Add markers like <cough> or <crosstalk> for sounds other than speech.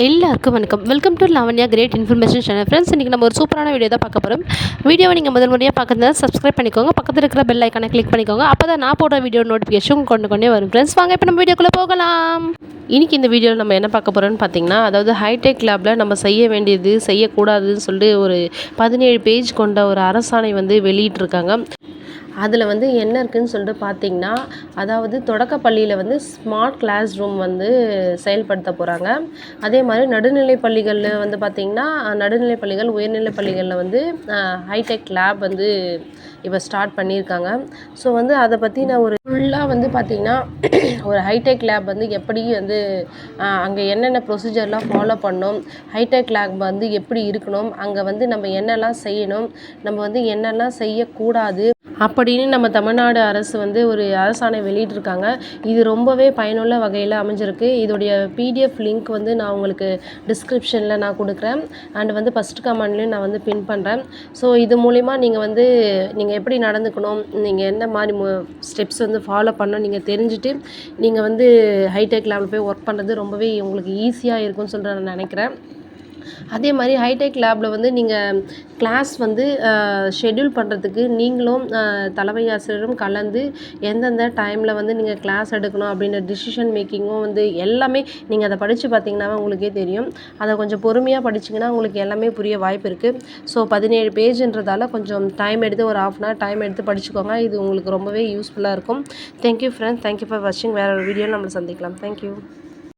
எல்லாருக்கும் வணக்கம். Welcome to Lavanya great information channel friends இன்றைக்கி நம்ம ஒரு சூப்பரான வீடியோ தான் பார்க்க போகிறோம் வீடியோவை நீங்கள் முதல் முறையாக பார்க்குறதா சப்ஸ்கிரைப் பண்ணிக்கோங்க. பக்கத்தில் இருக்கிற பெல் ஐக்கானை கிளிக் பண்ணிக்கோங்க. அப்போ தான் நான் போடுற வீடியோ நோட்டிஃபிகேஷன் கொண்டு கொண்டே வரும். ஃப்ரெண்ட்ஸ் வாங்க இப்போ நம்ம வீடியோக்குள்ளே போகலாம். இன்றைக்கி இந்த வீடியோவில் நம்ம என்ன பார்க்க போகிறோம்னு பார்த்தீங்கன்னா அதாவது ஹைடெக் லேபில் நம்ம செய்ய வேண்டியது செய்யக்கூடாதுன்னு சொல்லிட்டு ஒரு பதினேழு பேஜ் கொண்ட ஒரு அரசாணை வந்து வெளியிட்டிருக்காங்க. அதில் வந்து என்ன இருக்குதுன்னு சொல்லிட்டு பார்த்தீங்கன்னா அதாவது தொடக்கப்பள்ளியில் வந்து ஸ்மார்ட் கிளாஸ் ரூம் வந்து செயல்படுத்த போகிறாங்க அதே மாதிரி நடுநிலை பள்ளிகளில் வந்து பார்த்திங்கன்னா நடுநிலை பள்ளிகள் உயர்நிலைப் பள்ளிகளில் வந்து ஹைடெக் லேப் வந்து இப்போ ஸ்டார்ட் பண்ணியிருக்காங்க. ஸோ வந்து அதை பற்றி நான் ஒரு ஃபுல்லாக வந்து பார்த்திங்கன்னா <clears throat> ஒரு ஹைடெக் லேப் வந்து எப்படி வந்து அங்கே என்னென்ன ப்ரொசீஜர்லாம் ஃபாலோ பண்ணணும் ஹைடெக் லேப் வந்து எப்படி இருக்கணும் அங்கே வந்து நம்ம என்னெல்லாம் செய்யணும் நம்ம வந்து என்னெல்லாம் செய்யக்கூடாது அப்படின்னு நம்ம தமிழ்நாடு அரசு வந்து ஒரு அரசாணை வெளியிட்டிருக்காங்க. இது ரொம்பவே பயனுள்ள வகையில் அமைஞ்சிருக்கு. இதோடைய பிடிஎஃப் லிங்க் வந்து நான் உங்களுக்கு டிஸ்கிரிப்ஷனில் நான் கொடுக்குறேன். அண்ட் வந்து ஃபஸ்ட் கமெண்ட்லேயும் நான் வந்து பின் பண்ணுறேன் ஸோ இது மூலிமா நீங்கள் வந்து நீங்கள் நீங்கள் எப்படி நடந்துக்கணும் நீங்கள் என்ன மாதிரி மு ஸ்டெப்ஸ் வந்து ஃபாலோ பண்ணணும் நீங்கள் தெரிஞ்சுட்டு நீங்கள் வந்து ஹைடெக் லேபில் போய் ஒர்க் பண்ணுறது ரொம்பவே உங்களுக்கு ஈஸியாக இருக்கும்னு சொல்லிட்டு நான் நினைக்கிறேன். அதே மாதிரி ஹைடெக் லேபில் வந்து நீங்கள் கிளாஸ் வந்து ஷெட்யூல் பண்ணுறதுக்கு நீங்களும் தலைமை ஆசிரியரும் கலந்து எந்தெந்த டைமில் வந்து நீங்கள் கிளாஸ் எடுக்கணும் அப்படின்ற டிசிஷன் மேக்கிங்கும் வந்து எல்லாமே நீங்கள் அதை படித்து பார்த்தீங்கன்னா உங்களுக்கே தெரியும். அதை கொஞ்சம் பொறுமையாக படிச்சிங்கன்னா உங்களுக்கு எல்லாமே புரிய வாய்ப்பு இருக்குது ஸோ பதினேழு பேஜுன்றதால கொஞ்சம் டைம் எடுத்து ஒரு ஆஃப் அன் ஹவர் டைம் எடுத்து படிச்சுக்கோங்க. இது உங்களுக்கு ரொம்பவே யூஸ்ஃபுல்லாக இருக்கும். தேங்க்யூ ஃப்ரெண்ட்ஸ் தேங்க்யூ ஃபார் வாட்சிங் வேறு ஒரு வீடியோ நம்ம சந்திக்கலாம். தேங்க்யூ